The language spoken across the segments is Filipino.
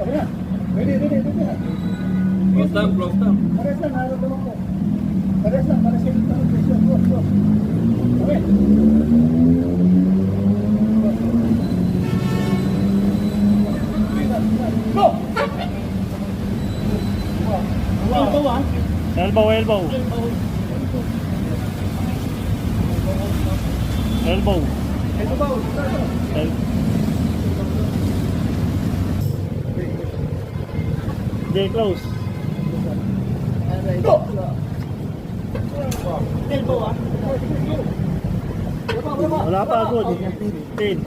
Ready, ready, ready. Close down, close down. Pares lang, nararamdaman ko. Pares lang, pares lang. Pares lang, close, close. Okay. Go! Elbow, ah. Elbow, elbow. Elbow. Elbow. El J close. Go! Wala pa good. 10.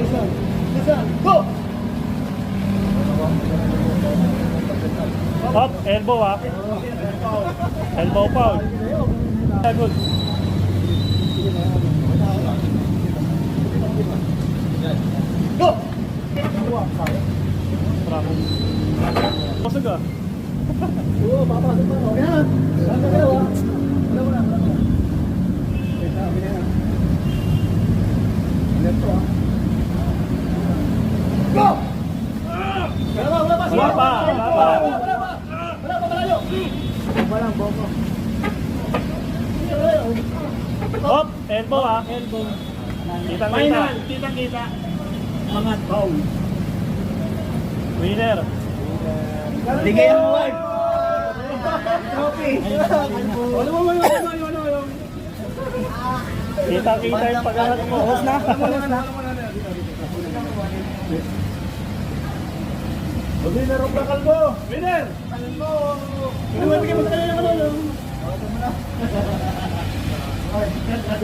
Listen, listen, go! Up, elbow ah. Elbow foul. Good. Busog ah. Oo, papasok pa. Okay na. Saan ka daw, ah? Wala mo na, wala mo na. Okay na, okay na. Left to, ah. Go! Wala pa, wala pa. Wala pa, wala pa. Wala pa. Wala pa, malayo. Walang boko. Up, elbow ah. Elbow. Kitang kita. Kita kita. Mga foul. Winner. Bigay ang award. Trophy. Wala mo, wala mo, wala mo, mo. Kita kita yung paghahat mo. Hos na. Winner of the kalbo. Winner! Kalbo. Inuwan bigyan mo sa kanya ng ano.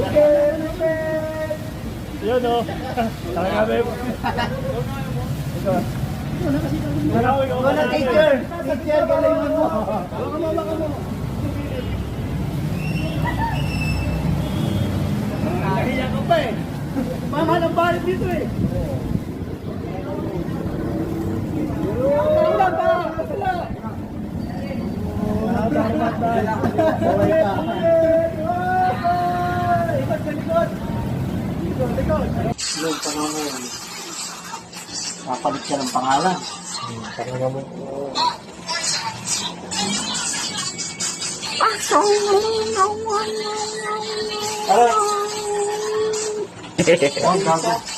Okay, okay. Yun oh. Talaga ba Wala teacher. Teacher, galingan mo. Baka mo, baka mo. Nahiya ka pa eh. Mama ng dito eh. Wala pa. Wala. Ikot sa likod. Likod, likod. Yung panahon, kapalit ka ng pangalan. Ang gago.